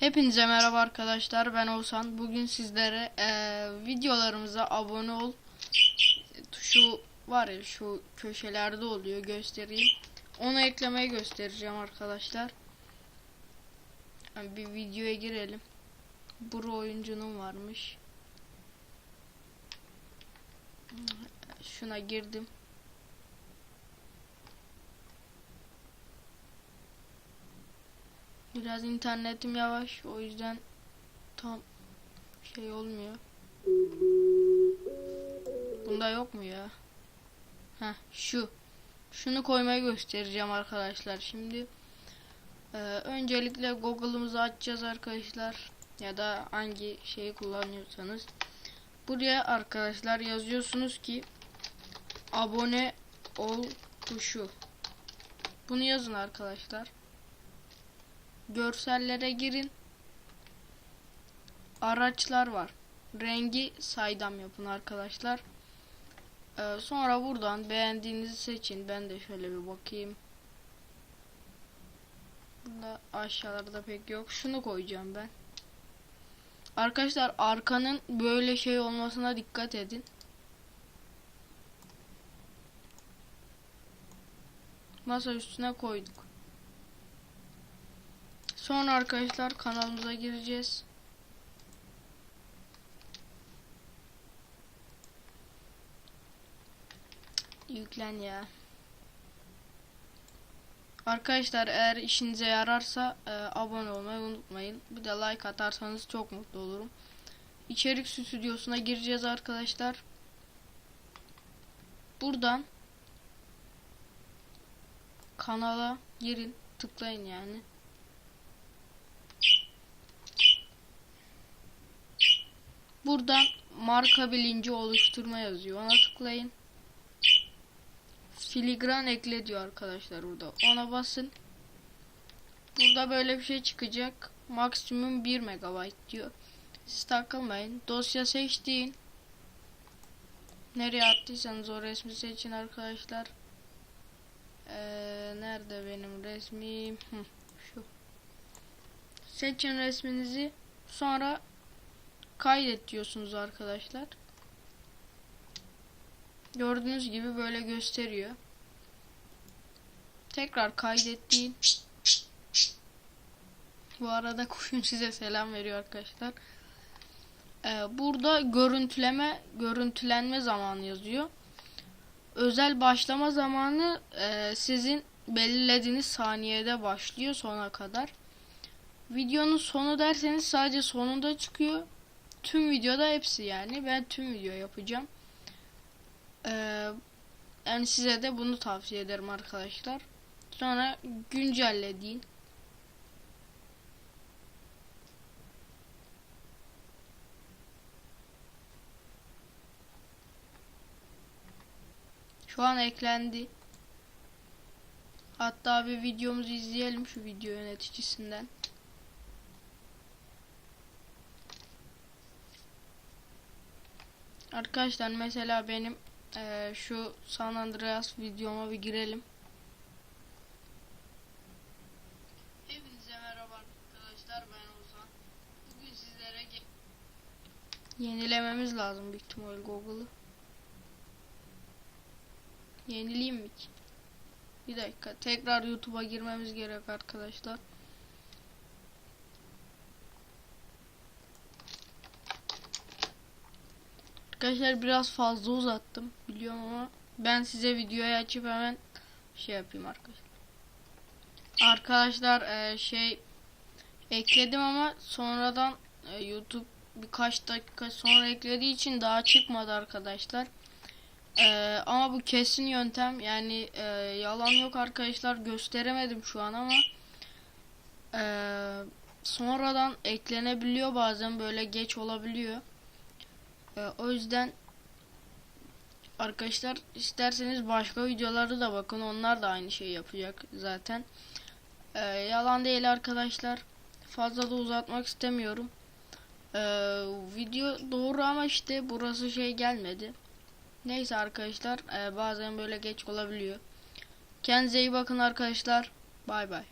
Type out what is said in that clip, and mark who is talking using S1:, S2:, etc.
S1: Hepinize merhaba arkadaşlar ben Oğuzhan. Bugün sizlere eee, videolarımıza abone ol tuşu var ya şu köşelerde oluyor göstereyim. Onu eklemeye göstereceğim arkadaşlar. Yani bir videoya girelim. Buru oyuncunun varmış. Şuna girdim. Biraz internetim yavaş o yüzden tam şey olmuyor. Bunda yok mu ya? Heh şu. Şunu koymayı göstereceğim arkadaşlar şimdi. Ee, öncelikle Google'ımızı açacağız arkadaşlar. Ya da hangi şeyi kullanıyorsanız. Buraya arkadaşlar yazıyorsunuz ki abone ol tuşu. Bunu yazın arkadaşlar. Görsellere girin. Araçlar var. Rengi saydam yapın arkadaşlar. Ee, sonra buradan beğendiğinizi seçin. Ben de şöyle bir bakayım. Burada aşağılarda pek yok. Şunu koyacağım ben. Arkadaşlar arkanın böyle şey olmasına dikkat edin. Masa üstüne koyduk. Sonra arkadaşlar kanalımıza gireceğiz. Yüklen ya. Arkadaşlar eğer işinize yararsa e, abone olmayı unutmayın. Bir de like atarsanız çok mutlu olurum. İçerik stüdyosuna gireceğiz arkadaşlar. Buradan kanala girin, tıklayın yani. Buradan marka bilinci oluşturma yazıyor. Ona tıklayın. Filigran ekle diyor arkadaşlar burada. Ona basın. Burada böyle bir şey çıkacak. Maksimum 1 MB diyor. Siz takılmayın. Dosya seçtiğin nereye attıysanız o resmi seçin arkadaşlar. Ee, nerede benim resmim? Şu. Seçin resminizi. Sonra kaydet diyorsunuz arkadaşlar. Gördüğünüz gibi böyle gösteriyor. Tekrar kaydettiğin bu arada kuşun size selam veriyor arkadaşlar. Ee, burada görüntüleme, görüntülenme zamanı yazıyor. Özel başlama zamanı e, sizin belirlediğiniz saniyede başlıyor sona kadar. Videonun sonu derseniz sadece sonunda çıkıyor. Tüm videoda hepsi yani. Ben tüm video yapacağım. Ee, yani size de bunu tavsiye ederim arkadaşlar. Sonra güncelle deyin. Şu an eklendi. Hatta bir videomuzu izleyelim şu video yöneticisinden. Arkadaşlar mesela benim eee, şu San Andreas videoma bir girelim. Hepinize merhaba arkadaşlar ben Ozan. Bugün sizlere yenilememiz lazım büyük ihtimal Google'ı. Yenileyim mi ki? Bir dakika tekrar YouTube'a girmemiz gerek arkadaşlar. Arkadaşlar biraz fazla uzattım biliyorum ama ben size videoyu açıp hemen şey yapayım arkadaşlar. Arkadaşlar e, şey ekledim ama sonradan e, YouTube birkaç dakika sonra eklediği için daha çıkmadı arkadaşlar. E, ama bu kesin yöntem yani e, yalan yok arkadaşlar gösteremedim şu an ama e, sonradan eklenebiliyor bazen böyle geç olabiliyor. Ee, o yüzden arkadaşlar isterseniz başka videolarda da bakın onlar da aynı şeyi yapacak zaten. Ee, yalan değil arkadaşlar. Fazla da uzatmak istemiyorum. Ee, video doğru ama işte burası şey gelmedi. Neyse arkadaşlar e, bazen böyle geç olabiliyor. Kendinize iyi bakın arkadaşlar. Bay bay.